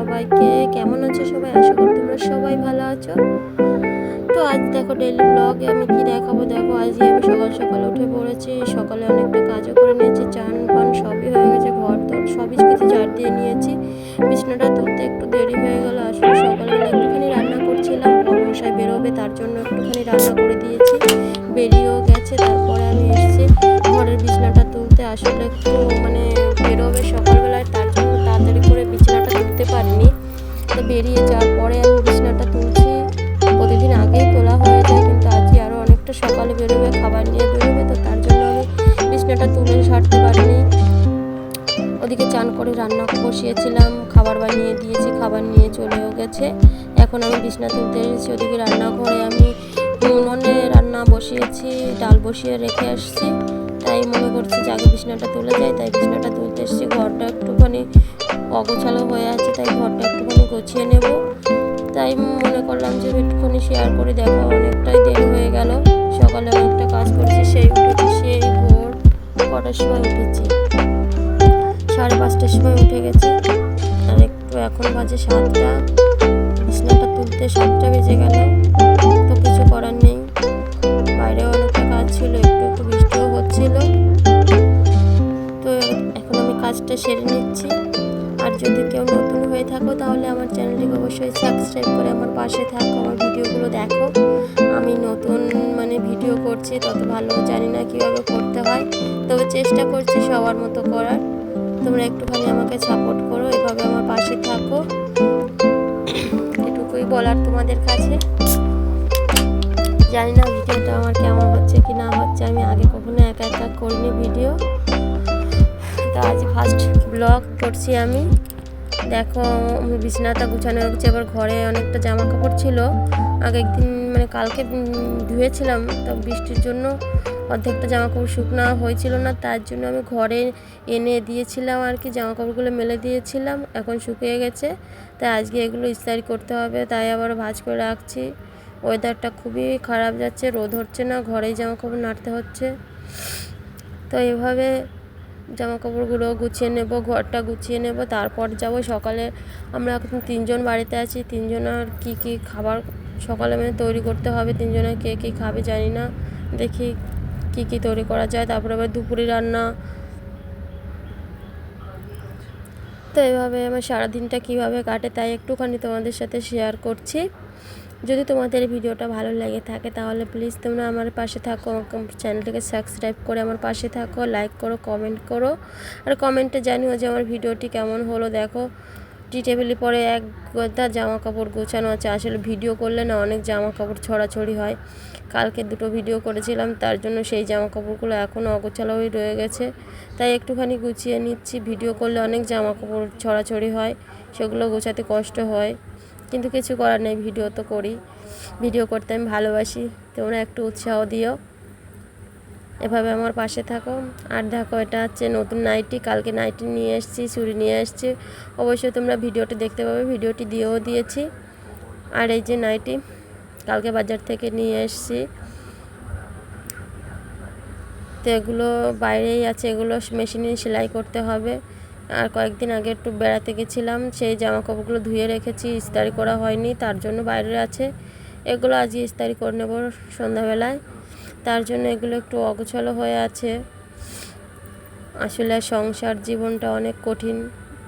সবাইকে। কেমন আছো সবাই? আশা করি তোমরা সবাই ভালো আছো। তো আজ দেখো ডেইলি ব্লগে আমি কি দেখাবো? দেখো আজকে আমি সকাল সকাল উঠে পড়েছি। সকালে অনেকটা কাজও করে নিয়েছি। চান পান সবই হয়ে গেছে, ঘর তোর সবই কিছু ঝাড় দিয়ে নিয়েছি। বিছনাটা তুলতে একটু দেরি হয়ে গেল। আসলে সকালবেলা একটুখানি রান্না করছিলাম। মশাই বেরোবে, তার জন্য একটুখানি রান্না করে দিয়েছি। বেরিয়েও গেছে, তারপরে আমি এসেছি ঘরের বিছনাটা তুলতে। আসলে একটু মানে বেরোবে সকালবেলায় তুলতে পারিনি। তো বেরিয়ে যাওয়ার পরে আমি বিছানাটা তুলছি। প্রতিদিন আগেই তোলা হয়ে যায়, কিন্তু আজকে আরও অনেকটা সকালে বেরোবে, খাবার নিয়ে বেরোবে, তো তার জন্য আমি বিছানাটা তুলে সারতে পারিনি। ওদিকে চান করে রান্না বসিয়েছিলাম, খাবার বানিয়ে দিয়েছি, খাবার নিয়ে চলেও গেছে। এখন আমি বিছনা তুলতে এসেছি, ওদিকে রান্নাঘরে আমি উনুনে রান্না বসিয়েছি, ডাল বসিয়ে রেখে আসছি। তাই মনে করছি যে আগে বিছনাটা তুলে যাই, তাই বিছনাটা তুলতে এসেছি। ঘরটা একটুখানি অগোছালো হয়ে আছে, তাই ঘরটা একটুখানি গুছিয়ে নেব। তাই মনে করলাম যে একটুখানি শেয়ার করে দেখো, অনেকটাই দেরি হয়ে গেল। সকালে অনেকটা কাজ করেছি, সেই উঠেছি, সেই ভোর কটার সময় উঠেছি। সাড়ে পাঁচটার সময় উঠে গেছি। আর একটু এখন বাজে সাতটা। বিছনাটা তুলতে সাতটা বেজে গেল। তো কিছু করার নেই। সেরে নিচ্ছি। আর যদি কেউ নতুন হয়ে থাকো, তাহলে আমার চ্যানেলটিকে অবশ্যই সাবস্ক্রাইব করে আমার পাশে থাকো, আমার ভিডিওগুলো দেখো। আমি নতুন মানে ভিডিও করছি, তত ভালো জানি না কীভাবে করতে হয়। তবে চেষ্টা করছি সবার মতো করার। তোমরা একটুখানি আমাকে সাপোর্ট করো, এভাবে আমার পাশে থাকো। এটুকুই বলার তোমাদের কাছে। জানি না ভিডিওটা আমার কেমন হচ্ছে কি না হচ্ছে, আমি আগে কখনো একা একা করিনি ভিডিও। তো আজ ফার্স্ট ব্লগ করছি আমি। দেখো বিছানাটা গুছানো হচ্ছে আবার ঘরে অনেকটা জামা কাপড় ছিল। আগের দিন মানে কালকে ধুয়েছিলাম। তো বৃষ্টির জন্য অর্ধেকটা জামা কাপড় শুকনো হয়েছিল না। তার জন্য আমি ঘরে এনে দিয়েছিলাম আর কি। জামা কাপড়গুলো মেলে দিয়েছিলাম। এখন শুকিয়ে গেছে। তাই আজকে এগুলো ইস্তারি করতে হবে। তাই আবার ভাঁজ করে রাখছি। ওয়েদারটা খুবই খারাপ যাচ্ছে। রোদ হচ্ছে না। ঘরেই জামা কাপড় নাড়তে হচ্ছে। তো এভাবে জামা কাপড়গুলো গুছিয়ে নেব, ঘরটা গুছিয়ে নেব, তারপর যাব সকালে। আমরা এখন তিনজন বাড়িতে আছি, তিনজনের কি কি খাবার সকালে মানে তৈরি করতে হবে তিনজনের কে কী খাবে জানি না। দেখি কি কি তৈরি করা যায়, তারপরে আবার দুপুরে রান্না। তো এভাবে আমার সারাদিনটা কীভাবে কাটে তাই একটুখানি তোমাদের সাথে শেয়ার করছি। যদি তোমাদের ভিডিওটা ভালো লেগে থাকে, তাহলে প্লিজ তোমরা আমার পাশে থাকো। আমার চ্যানেলটিকে সাবস্ক্রাইব করে আমার পাশে থাকো লাইক করো কমেন্ট করো। আর কমেন্টে জানিও যে আমার ভিডিওটি কেমন হলো। দেখো টি টেবিলে পরে এক গদা জামা কাপড় গোছানো আছে। আসলে ভিডিও করলে না অনেক জামা কাপড় ছড়াছড়ি হয়। কালকে দুটো ভিডিও করেছিলাম, তার জন্য সেই জামা কাপড়গুলো এখনও অগোছালোই রয়ে গেছে। তাই একটুখানি গুছিয়ে নিচ্ছি। ভিডিও করলে অনেক জামা কাপড় ছড়াছড়ি হয়, সেগুলো গোছাতে কষ্ট হয়। কিন্তু কিছু করার নেই, ভিডিও তো করি। ভিডিও করতে আমি ভালোবাসি তোমরা একটু উৎসাহ দিও। এভাবে আমার পাশে থাকো। আর দেখো, এটা হচ্ছে নতুন নাইটি, কালকে নাইটি নিয়ে এসেছি, চুড়ি নিয়ে এসেছি। অবশ্যই তোমরা ভিডিওটি দেখতে পাবে, ভিডিওটি দিয়েও দিয়েছি। আর এই যে নাইটি, কালকে বাজার থেকে নিয়ে এসেছি। তো এগুলো বাইরেই আছে, এগুলো মেশিনে সেলাই করতে হবে। আর কয়েকদিন আগে একটু বেড়াতে গেছিলাম, সেই জামা কাপড়গুলো ধুয়ে রেখেছি, ইস্তারি করা হয়নি, তার জন্য বাইরে আছে। এগুলো আজই ইস্তারি করে নেব সন্ধ্যাবেলায়। তার জন্য এগুলো একটু অগোছালো হয়ে আছে। আসলে সংসার জীবনটা অনেক কঠিন।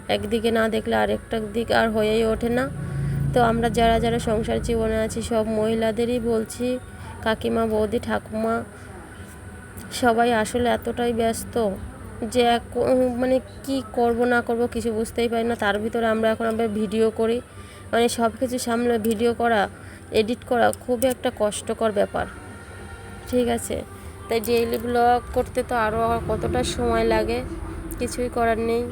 একদিকে না দেখলে আরেকটা দিক আর হয়েই ওঠে না। তো আমরা যারা যারা সংসার জীবনে আছি, সব মহিলাদেরই বলছি, কাকিমা, বৌদি, ঠাকুমা, সবাই আসলে এতটাই ব্যস্ত। যে মানে কি করব, না করব কিছু বুঝতেই পারি না। তার ভিতরে আমরা এখন আবার ভিডিও করি। মানে সব কিছু সামলে ভিডিও করা, এডিট করা খুবই একটা কষ্টকর ব্যাপার। ঠিক আছে? তাই ডেইলি ব্লগ করতে তো আরও কতটা সময় লাগে, কিছুই করার নেই।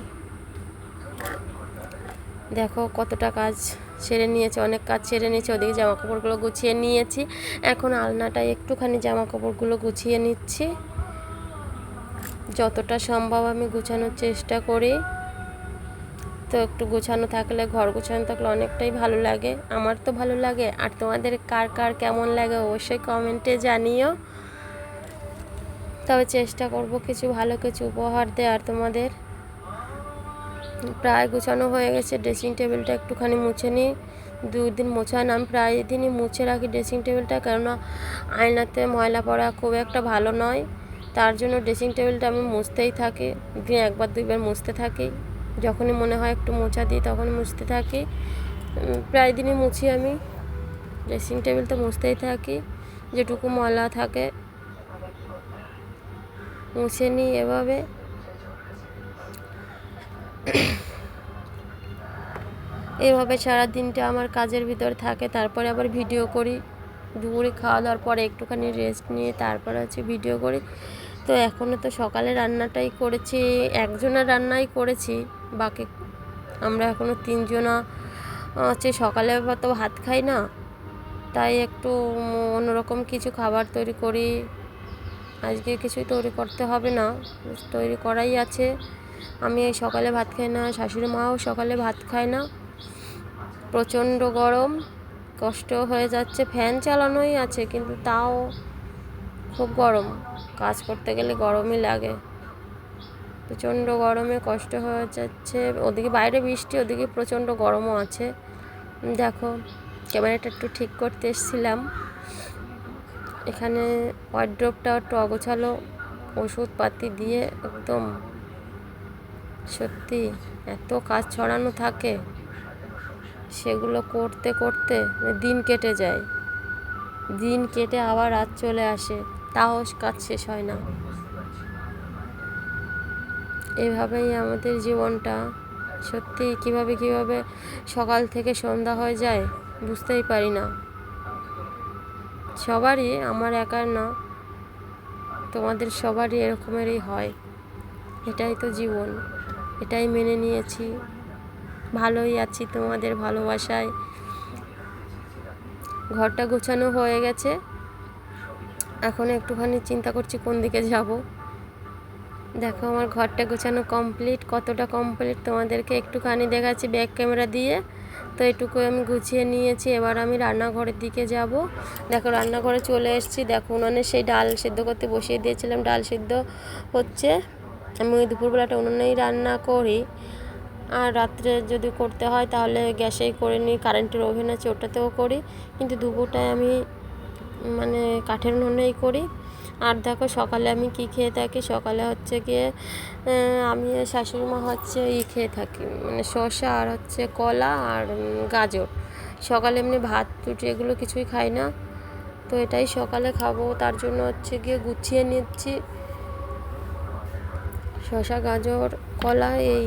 দেখো কতটা কাজ সেরে নিয়েছে, অনেক কাজ সেরে নিয়েছে। ওদিকে জামা কাপড়গুলো গুছিয়ে নিয়েছি। এখন আলনাটায় একটুখানি জামা কাপড়গুলো গুছিয়ে নিচ্ছি। যতটা সম্ভব আমি গুছানোর চেষ্টা করি। তো একটু গোছানো থাকলে, ঘর গোছানো থাকলে অনেকটাই ভালো লাগে। আমার তো ভালো লাগে। আর তোমাদের কার কার কেমন লাগে অবশ্যই কমেন্টে জানিও। তবে চেষ্টা করব কিছু ভালো কিছু উপহার দেওয়ার তোমাদের। প্রায় গোছানো হয়ে গেছে। ড্রেসিং টেবিলটা একটুখানি মুছে নিই দুই দিন মোছা না আমি প্রায় দিনই মুছে রাখি ড্রেসিং টেবিলটা কেননা আয়নাতে ময়লা পড়া খুব একটা ভালো নয়। তার জন্য ড্রেসিং টেবিলটা আমি মুছতেই থাকি। দিন একবার দুইবার মুছতে থাকি। যখনই মনে হয় একটু মোছা দিই তখন মুছতে থাকি। প্রায় দিনই মুছি আমি। ড্রেসিং টেবিল তো মুছতেই থাকি। যেটুকু ময়লা থাকে, মুছে নিই এভাবে। এভাবে সারা দিনটা আমার কাজের ভিতর থাকে। তারপরে আবার ভিডিও করি। দুপুরে খাওয়া দাওয়ার পরে একটুখানি রেস্ট নিয়ে তারপরে হচ্ছে ভিডিও করি। তো এখনও তো সকালে রান্নাটাই করেছি, একজনের রান্নাই করেছি, বাকি আমরা এখনও তিনজনা, হচ্ছে সকালে তো ভাত খাই না, তাই একটু অন্যরকম কিছু খাবার তৈরি করি। আজকে কিছুই তৈরি করতে হবে না, তৈরি করাই আছে। আমি সকালে ভাত খাই না, শাশুড়ি মাও সকালে ভাত খায় না। প্রচণ্ড গরম, কষ্ট হয়ে যাচ্ছে, ফ্যান চালানোই আছে, কিন্তু তাও খুব গরম। কাজ করতে গেলে গরমই লাগে। প্রচণ্ড গরমে কষ্ট হয়ে যাচ্ছে। ওদিকে বাইরে বৃষ্টি, ওদিকে প্রচণ্ড গরমও আছে। দেখো, ক্যামেরাটা একটু ঠিক করতে এসেছিলাম। এখানে ওয়ার্ড্রপটা একটু অগোছালো, ওষুধপাতি দিয়ে একদম সত্যি এত কাজ ছড়ানো থাকে। সেগুলো করতে করতে দিন কেটে যায়। দিন কেটে আবার রাত চলে আসে। তাও কাজ শেষ হয় না। এভাবেই আমাদের জীবনটা। সত্যি কীভাবে কীভাবে সকাল থেকে সন্ধ্যা হয়ে যায় বুঝতেই পারি না। সবারই, আমার একার না, তোমাদের সবারই এরকমেরই হয়। এটাই তো জীবন, এটাই মেনে নিয়েছি। ভালোই আছি তোমাদের ভালোবাসায়। ঘরটা গোছানো হয়ে গেছে। এখন একটুখানি চিন্তা করছি কোন দিকে যাব। দেখো আমার ঘরটা গোছানো কমপ্লিট কতটা কমপ্লিট তোমাদেরকে একটুখানি দেখাচ্ছি ব্যাক ক্যামেরা দিয়ে। তো এটুকু আমি গুছিয়ে নিয়েছি, এবার আমি রান্নাঘরের দিকে যাব। দেখো রান্নাঘরে চলে এসেছি, দেখো উনানে সেই ডাল সেদ্ধ করতে বসিয়ে দিয়েছিলাম, ডাল সেদ্ধ হচ্ছে। আমি ওই দুপুরবেলাটা উনুনেই রান্না করি। আর রাত্রে যদি করতে হয় তাহলে গ্যাসেই করে নিই কারেন্টের ওভেন আছে ওটাতেও করি। কিন্তু দুপুরটায় আমি মানে কাঠের উনুনেই করি। আর দেখো সকালে আমি কি খেয়ে থাকি? সকালে হচ্ছে গিয়ে আমি আর শাশুড়ি মা হচ্ছে ই খেয়ে থাকি। মানে শসা আর হচ্ছে কলা আর গাজর। সকালে এমনি ভাত, রুটি এগুলো কিছুই খাই না। তো এটাই সকালে খাব। তার জন্য হচ্ছে গিয়ে গুছিয়ে নিচ্ছি। শসা, গাজর, কলা এই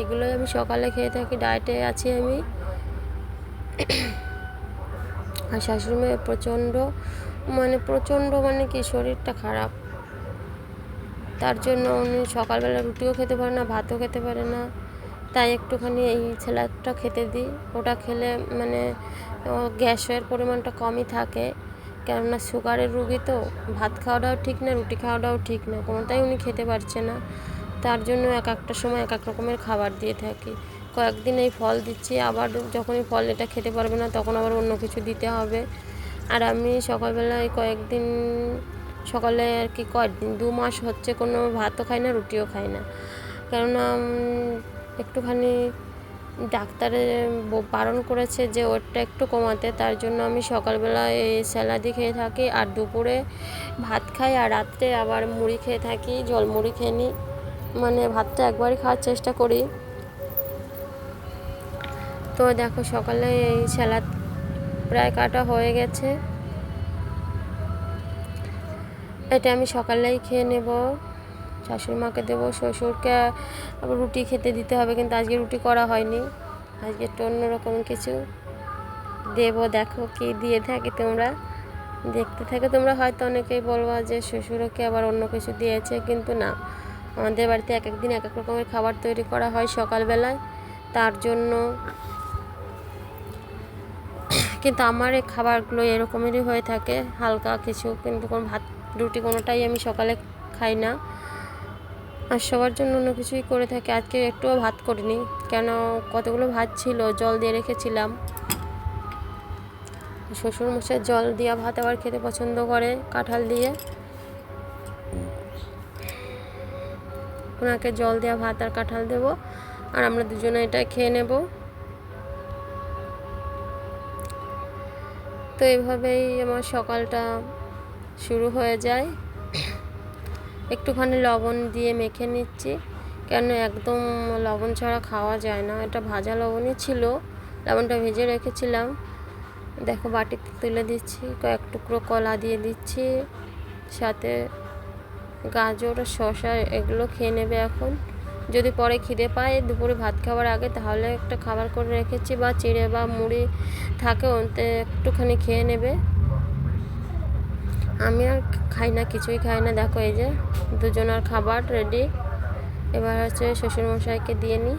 এগুলোই আমি সকালে খেয়ে থাকি। ডায়েটে আছি আমি। আর শাশুড়ি মায়ের প্রচণ্ড মানে প্রচণ্ড মানে কি শরীরটা খারাপ। তার জন্য উনি সকালবেলা রুটিও খেতে পারে না, ভাতও খেতে পারে না। তাই একটুখানি এই স্যালাডটা খেতে দিই। ওটা খেলে মানে গ্যাসের পরিমাণটা কমই থাকে। কেননা সুগারের রুগী তো, ভাত খাওয়াটাও ঠিক না, রুটি খাওয়াটাও ঠিক না। কোনোটাই উনি খেতে পারছে না। তার জন্য এক একটা সময় এক এক রকমের খাবার দিয়ে থাকি। কয়েকদিন এই ফল দিচ্ছি, আবার যখন এই ফল এটা খেতে পারবে না, তখন আবার অন্য কিছু দিতে হবে। আর আমি সকালবেলায় কয়েকদিন সকালে আর কি কয়েকদিন দু মাস হচ্ছে কোনো ভাতও খাই না, রুটিও খাই না। কেননা একটুখানি ডাক্তারে বারণ করেছে যে ওটা একটু কমাতে, তার জন্য আমি সকালবেলা এই স্যালাডই খেয়ে থাকি, আর দুপুরে ভাত খাই, আর রাত্রে আবার মুড়ি খেয়ে থাকি জল মুড়ি খেয়ে নিই মানে ভাতটা একবারই খাওয়ার চেষ্টা করি। তো দেখো সকালে এই স্যালাদ প্রায় কাটা হয়ে গেছে। এটা আমি সকালেই খেয়ে নেব। শাশুড়ি মাকে দেবো, শ্বশুরকে আবার রুটি খেতে দিতে হবে, কিন্তু আজকে রুটি করা হয়নি। আজকে একটু অন্যরকম কিছু দেবো। দেখো কি দিয়ে থাকি তোমরা। দেখতে থাকে, তোমরা হয়তো অনেকেই বলবা যে শ্বশুরকে আবার অন্য কিছু দিয়েছে, কিন্তু না। আমাদের বাড়িতে এক এক দিন এক এক রকমের খাবার তৈরি করা হয় সকালবেলায়। তার জন্য কিন্তু আমার এই খাবারগুলো এরকমেরই হয়ে থাকে, হালকা কিছু, কিন্তু কোনো ভাত, রুটি কোনোটাই আমি সকালে খাই না। আর সবার জন্য অন্য কিছুই করে থাকি। আজকে একটুও ভাত করিনি, কেন কতগুলো ভাত ছিল, জল দিয়ে রেখেছিলাম। শ্বশুর মশাই জল দেওয়া ভাত আবার খেতে পছন্দ করে, কাঁঠাল দিয়ে। ওনাকে জল দেওয়া ভাত আর কাঁঠাল দেবো, আর আমরা দুজনে এটা খেয়ে নেব। তো এইভাবেই আমার সকালটা শুরু হয়ে যায়। একটুখানি লবণ দিয়ে মেখে নিচ্ছি। কেন একদম লবণ ছাড়া খাওয়া যায় না। এটা ভাজা লবণই ছিল, লবণটা ভেজে রেখেছিলাম। দেখো বাটিতে তুলে দিচ্ছি, কয়েক টুকরো কলা দিয়ে দিচ্ছি, সাথে গাজর, শসা, এগুলো খেয়ে নেবে এখন। যদি পরে খিদে পায় দুপুরে ভাত খাওয়ার আগে, তাহলে একটা খাবার করে রেখেছি, বা চিড়ে বা মুড়ি থাকে ওতে একটুখানি খেয়ে নেবে। আমি আর খাই না, কিছুই খাই না। দেখো, এই যে দুজনের খাবার রেডি এবার হচ্ছে শ্বশুরমশাইকে দিয়ে নিই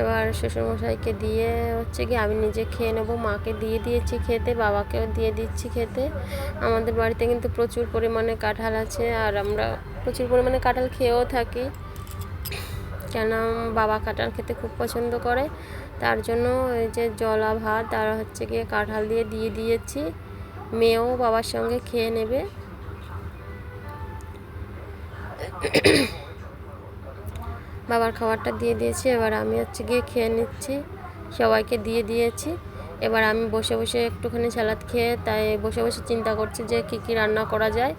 এবার শ্বশুরমশাইকে দিয়ে হচ্ছে কি আমি নিজে খেয়ে নেব। মাকে দিয়ে দিয়েছি খেতে, বাবাকেও দিয়ে দিচ্ছি খেতে। আমাদের বাড়িতে কিন্তু প্রচুর পরিমাণে কাঁঠাল আছে, আর আমরা প্রচুর পরিমাণে কাঁঠাল খেয়েও থাকি। কেন বাবা কাঁঠাল খেতে খুব পছন্দ করে। তার জন্য এই যে জলা ভাত আর হচ্ছে গিয়ে কাঁঠাল দিয়ে দিয়ে দিয়েছি। মেয়েও বাবার সঙ্গে খেয়ে নেবে। বাবার খাবারটা দিয়ে দিয়েছি, এবার আমি হচ্ছে গিয়ে খেয়ে নিচ্ছি। সবাইকে দিয়ে দিয়েছি। এবার আমি বসে বসে একটুখানি স্যালাদ খেয়ে, তাই বসে বসে চিন্তা করছি যে কী কী রান্না করা যায়।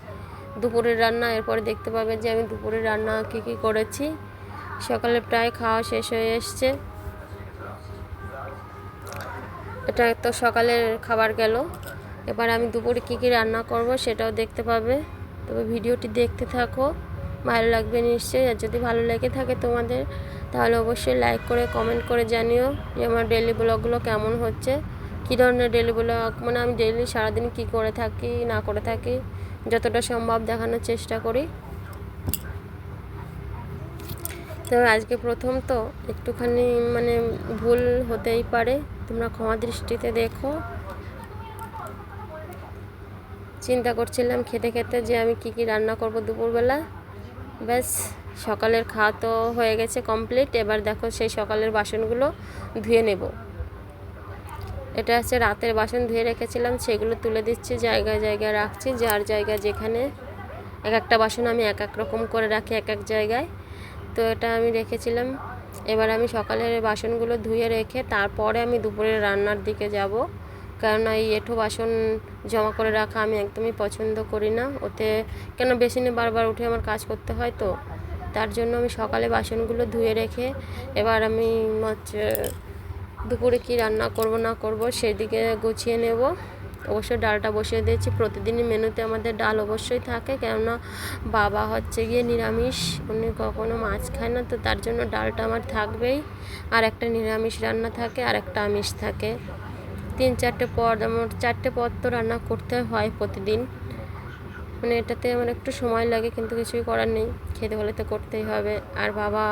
দুপুরের রান্না, এরপরে দেখতে পাবে যে আমি দুপুরের রান্না কী কী করেছি। সকালে প্রায় খাওয়া শেষ হয়ে এসছে। এটা তো সকালের খাবার গেল। এবার আমি দুপুরে কী কী রান্না করব সেটাও দেখতে পাবে। তবে ভিডিওটি দেখতে থাকো, ভালো লাগবে নিশ্চয়ই। আর যদি ভালো লেগে থাকে তোমাদের, তাহলে অবশ্যই লাইক করে, কমেন্ট করে জানিও যে আমার ডেলি ব্লগগুলো কেমন হচ্ছে। কী ধরনের ডেলি ব্লগ? মানে আমি ডেলি সারাদিন কী করে থাকি, না করে থাকি, যতটা সম্ভব দেখানোর চেষ্টা করি। তো আজকে প্রথম তো একটুখানি মানে ভুল হতেই পারে। তোমরা ক্ষমা দৃষ্টিতে দেখো। চিন্তা করছিলাম খেতে খেতে যে আমি কি কি রান্না করব দুপুরবেলা। ব্যাস, সকালের খাওয়া তো হয়ে গেছে কমপ্লিট এবার দেখো সেই সকালের বাসনগুলো ধুয়ে নেব। এটা হচ্ছে রাতের বাসন ধুয়ে রেখেছিলাম, সেগুলো তুলে দিচ্ছি, জায়গায় জায়গায় রাখছি। যার জায়গা যেখানে, এক একটা বাসন আমি এক এক রকম করে রাখি, এক এক জায়গায়। তো এটা আমি রেখেছিলাম। এবার আমি সকালের বাসনগুলো ধুয়ে রেখে তারপরে আমি দুপুরের রান্নার দিকে যাব। কেননা এই এঁঠো বাসন জমা করে রাখা আমি একদমই পছন্দ করি না। ওতে কেন বেসিনে বারবার উঠে আমার কাজ করতে হয় তো। তার জন্য আমি সকালে বাসনগুলো ধুয়ে রেখে এবার আমি হচ্ছে দুপুরে কি রান্না করব না করব সেদিকে গুছিয়ে নেব। অবশ্যই ডালটা বসিয়ে দিয়েছি। প্রতিদিনই মেনুতে আমাদের ডাল অবশ্যই থাকে, কেননা বাবা হচ্ছে গিয়ে নিরামিষ, উনি কখনো মাছ খায় না, তো তার জন্য ডালটা আমার থাকবেই। আর একটা নিরামিষ রান্না থাকে, আর একটা আমিষ থাকে। তিন চারটে পদ, আমার চারটে পদ তো রান্না করতে হয় প্রতিদিন। মানে এটাতে আমার একটু সময় লাগে, কিন্তু কিছুই করার নেই। খেতে হলে তো করতেই হবে। আর বাবা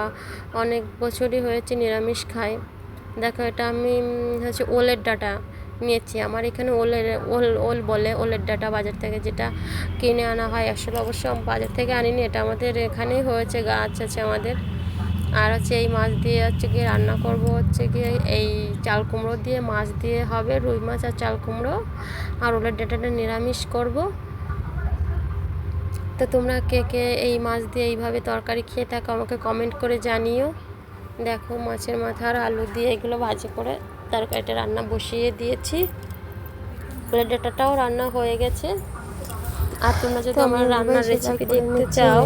অনেক বছরই হয়েছে নিরামিষ খায়। দেখো এটা আমি হচ্ছে ওলের ডাটা। নিয়েছি। আমার এখানে ওলের, ওল ওল বলে ওলের ডাটা বাজার থেকে যেটা কিনে আনা হয় আসলে অবশ্য বাজার থেকে আনিনি, এটা আমাদের এখানেই হয়েছে, গাছ আছে আমাদের। আর হচ্ছে এই মাছ দিয়ে হচ্ছে গিয়ে রান্না করব হচ্ছে গিয়ে এই চাল কুমড়ো দিয়ে, মাছ দিয়ে হবে রুই মাছ আর চাল কুমড়ো। আর ওলের ডাটাটা নিরামিষ করব। তো তোমরা কে কে এই মাছ দিয়ে এইভাবে তরকারি খেয়ে থাকো, আমাকে কমেন্ট করে জানিও। দেখো মাছের মাথা আর আলু দিয়ে এগুলো ভাজি করে তরকারিটা রান্না বসিয়ে দিয়েছি। ডাটাটাও রান্না হয়ে গেছে। আর তোমরা যদি আমার রান্নার রেসিপি দেখতে চাও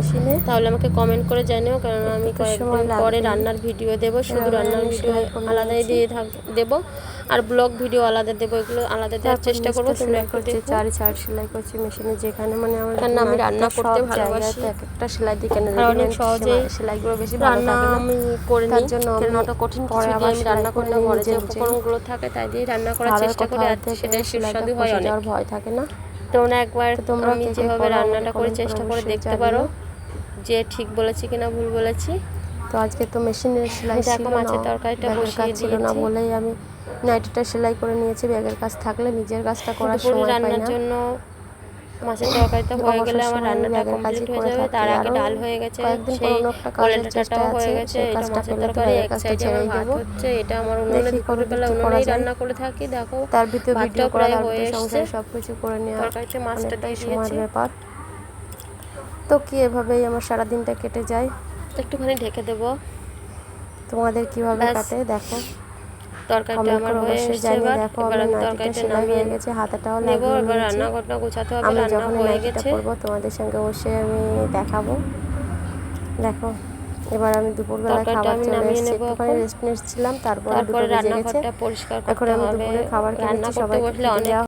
তাহলে আমাকে কমেন্ট করে জানিও কারণ আমি কয়েকদিন পরে রান্নার ভিডিও দেবো শুধু রান্নার ভিডিও আলাদাই দিয়ে থাক দেবো আর ব্লগ ভিডিও আলাদা দেবো এগুলো আলাদা দেওয়ার চেষ্টা করব একটু করছি চারি চার সেলাই করছি মেশিনে যেখানে মানে আমার কারণ আমি রান্না করতে ভালোবাসি। এক একটা সেলাই দিই কেন অনেক সহজেই সেলাই- সেলাইগুলো বেশি ভালো রান্না আমি করে নিই জন্য অত কঠিন পরে দিয়ে আমি রান্না সেলাই করি ঘরে যে। উপকরণগুলো থাকে তাই দিয়ে রান্না করার চেষ্টা করি আর সেটাই সুস্বাদু হয় অনেক। ভয় থাকে না। তোমরা একবার তোমরা আমি যেভাবে রান্নাটা করে চেষ্টা করে দেখতে পারো যে ঠিক বলেছি কিনা ভুল বলেছি। তো আজকে তো মেশিনের সেলাই দেখো ছিল মাছের তরকারিটা বসিয়ে ছিল না বলেই আমি নাইটিটা সেলাই করে নিয়েছি। ব্যাগের কাজ থাকলে নিজের কাজটা করার সময় পাই রান্নার না জন্য মাছের তরকারিটা হয়ে গেলে আমার রান্নাটা কমপ্লিট হয়ে যাবে তার আগে ডাল হয়ে গেছে সেই চেষ্টা ডাটাও হয়ে গেছে এটা মাছের তরকারি এক সাইডে আমার ভাত হচ্ছে এটা আমার উনুনে দুপুরবেলা উনুনেই রান্না করে থাকি দেখো তার ভিতরে ভিডিও করা হয়ে এসছে। সব কিছু করে নেওয়া তরকারিতে মাছটা দিয়ে দিয়েছি। ব্যাপার। তো কি এভাবেই আমার সারা দিনটা কেটে যায়। একটুখানি ঢেকে দেবো। তোমাদের কীভাবে কাটে দেখো। তরকারিটা আমার হয়ে অবশ্যই এবার। এবার আমি আমি তরকারিটা নামিয়ে গেছে হাতাটাও নেব এবার রান্নাঘরটা গোছাতে হবে আমি যখন হয়ে গেছে। করব তোমাদের সঙ্গে বসে আমি দেখাবো। দেখো এবার আমি দুপুরবেলা খাবার চলে এসেছি। একটুখানি। রেস্ট নিচ্ছিলাম তারপরে রান্নাঘরটা পরিষ্কার এখন আমি দুপুরে খাবার খেয়েছি করতে